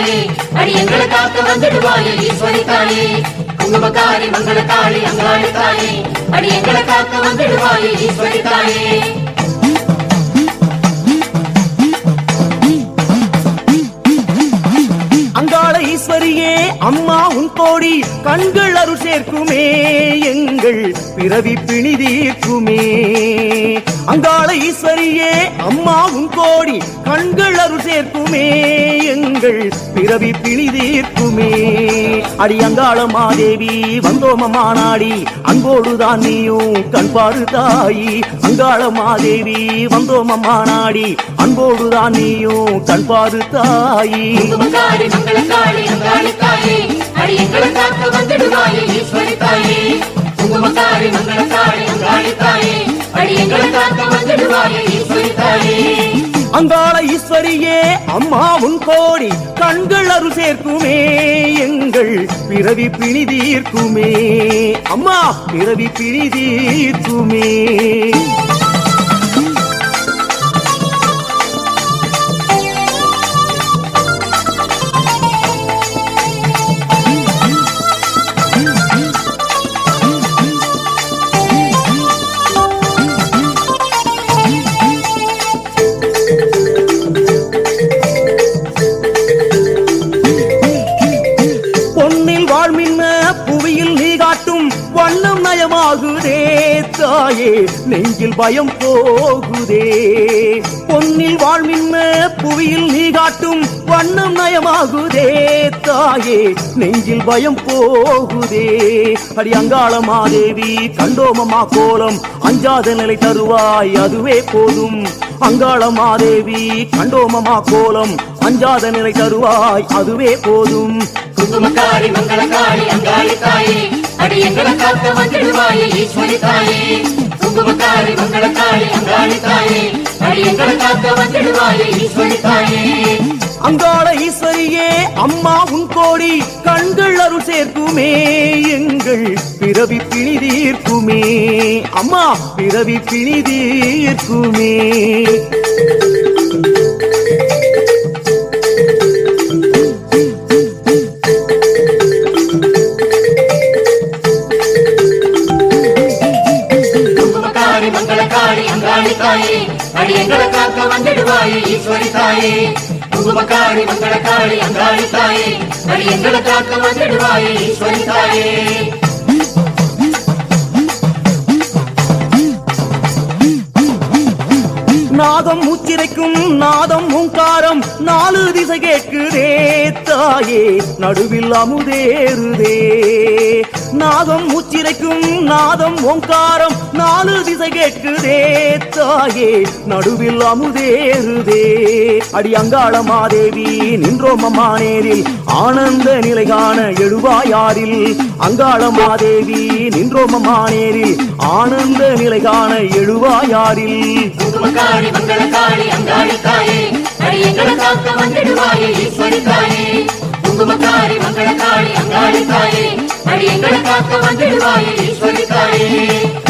மங்களத்தாளி அடி எங்களை காக்க வந்துடுவாயே ஈஸ்வரி தாயே குங்குமக்காரி மங்களக்காளி அங்காளி தாயே அடி எங்களை காக்க வந்துடுவாயே ஈஸ்வரி தாயே ஈஸ்வரியே அம்மா உன் கோடி கண்கள் அருள் சேர்க்குமே எங்கள் பிறவி பிணி தீர்க்குமே. அங்காள ஈஸ்வரியே அம்மாவும் கோடி கண்கள் அருள் சேர்க்குமே எங்கள் பிறவி பிணி தீர்க்குமே. அடி அங்காள மாதேவி வந்தோம மாநாடி அன்போடுதான் நீயும் கண்பாடு தாயி. அங்காள மாதேவி வந்தோம மாநாடி அன்போடுதான் நீயும் கண்பாடு தாயி. ஈஸ்வரி தாயே உங்க மங்காரி காக்க வந்துடுவாயே ஈஸ்வரி தாயே குங்குமக்காரி அங்காளி தாயே அடி எங்களை காக்க அங்காள ஈஸ்வரியே அம்மா உன் கோடி கண்கள் அரு சேர்க்குமே எங்கள் பிறவி பிணி தீர்க்குமே. அம்மா பிறவி பிணி தீர்க்குமே. தாயே நெஞ்சில் பயம் போகுதே. பொன்னில் வாழ்மின்ன புவியில் நீ காட்டும் வண்ணம் நயமாகுதே தாயே நெஞ்சில் பயம் போகுதே. அடி அங்காள மாதேவி கண்டோமமா கோலம் அஞ்சாத நிலை தருவாய் அதுவே போதும். அங்காள மாதேவி கண்டோமமா கோலம் அஞ்சாத நிலை தருவாய் அதுவே போதும். குங்குமக்காரி மங்களக்காரி அங்காளி தாயே அடி எங்களை காக்க வந்துடுவாயே ஈஸ்வரி தாயே. குங்குமக்காரி மங்களக்காளி அங்காளி தாயே. அடி எங்களை காக்க வந்துடுவாயே ஈஸ்வரி தாயே. அங்காள ஈஸ்வரியே அம்மா உன் கோடி கண்கள் அருள் சேர்க்குமே எங்கள் பிறவி பிணி தீர்க்குமே. அம்மா பிறவி பிணி வந்துடுவாயே ஈஸ்வரி தாயே குங்குமக்காரி மங்களக்காரி அங்காளி தாயே அடி எங்களை காக்க வந்துடுவாயே ஈஸ்வரி தாயே நாதம் உச்சிரைக்கும் நாதம் உங்காரம் நாலு திசை கேட்குதே தாயே நடுவில் அமுதேறுதே. நாதம் உச்சிரைக்கும் நாதம் ஓங்காரம் நாலு திசை கேட்குதே தாயே நடுவில் அமுதேறுதே. அடி அங்காள மாதேவி நின்றோம் அம்மா நேரில் ஆனந்த நிலை காண எழுவாயாரில் அங்காளமாதேவி மாதேவி நேரில் ஆனந்த நிலை காண எழுவாயாரில் குங்குமக்காரி மங்களக்காளி அங்காளி தாயே அடி எங்களை காக்க வந்துடுவாயே ஈஸ்வரி தாயே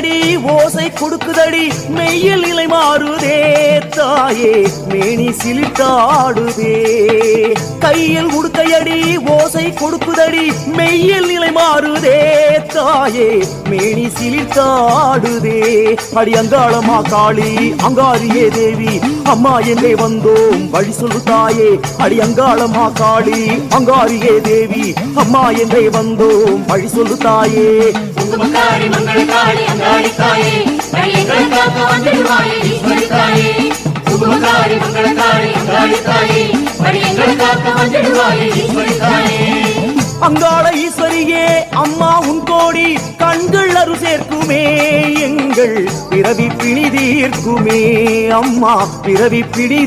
தீர்க்குமே கையில் உடுக்கையடி கொடுக்குதடி. மெய்யில் நிலை மாறுதே தாயே. மேனி சிலிட்டாடுதே கையில் உடுக்கையடி ஓசை கொடுக்குதடி. மெய்யில் நிலை மாறுதே தாயே. மேனி சிலிட்டாடுதே அடி அங்காளமா காளி அங்காரியே தேவி. அம்மா எங்கே வந்தோம்? வழி சொல்லு தாயே. அடி அங்காளமா காளி அங்காரியே தேவி. அம்மா எங்கே வந்தோம்? வழி சொல்லு தாயே. குங்குமக்காரி மங்களக்காளி அங்காளி தாயே அடி காக்க வந்துடுவாயே ஈஸ்வரி தாயே குங்குமக்காரி மங்களக்காளி அங்காளி தாயே அடி காக்க ஈஸ்வரி தாயே அங்காள ஈஸ்வரியே அம்மா உன் கோடி கண்கள் அரு சேர்க்குமே எங்கள் பிறவி பிணி தீர்க்குமே அம்மா பிறவி பிணி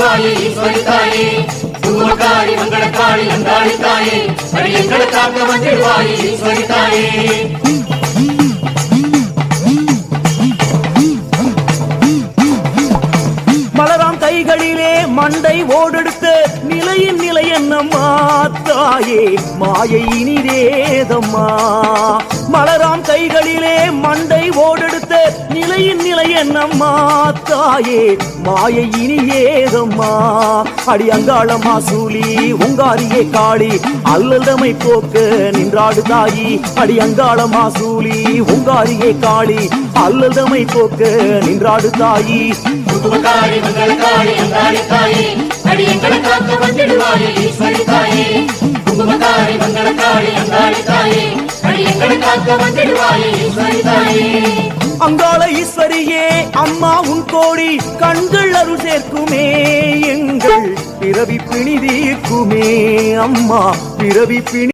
காக்க வந்துடுவாயே ஈஸ்வரி தாயே குங்குமக்காரி மங்களக்காரி அங்காளி தாயே அடி எங்களை காக்க வந்துடுவாயே ஈஸ்வரி தாயே மண்டை ஓடெடுத்த நிலையின் நிலை என்னம்மா தாயே மாயை இனிதேதம்மா. மலராம் கைகளிலே மண்டை ஓடெடுத்த நிலையின் நிலை என்னம்மா தாயே மாயை இனியேதம்மா அடி அங்காளம்மா சூலி உங்காரியே காளி அல்லதமை போக்க நின்றாடு தாயி. அடி அங்காளம்மா சூலி உங்காரியே காளி அல்லதமை போக்க நின்றாடு தாயி. குங்குமக்காரி மங்களக்காரி அங்காளி தாயே அடியங்களை காக்க வந்திடுவாயே ஈஸ்வரி தாயே குங்குமக்காரி மங்களக்காரி அங்காளி தாயே அடியங்களை காக்க வந்திடுவாயே ஈஸ்வரி தாயே அங்காள ஈஸ்வரியே அம்மா உன் கோடி கண்கள் அருள் சேர்க்குமே. எங்கள் பிறவி பிணி தீர்க்குமே அம்மா பிறவி பிணி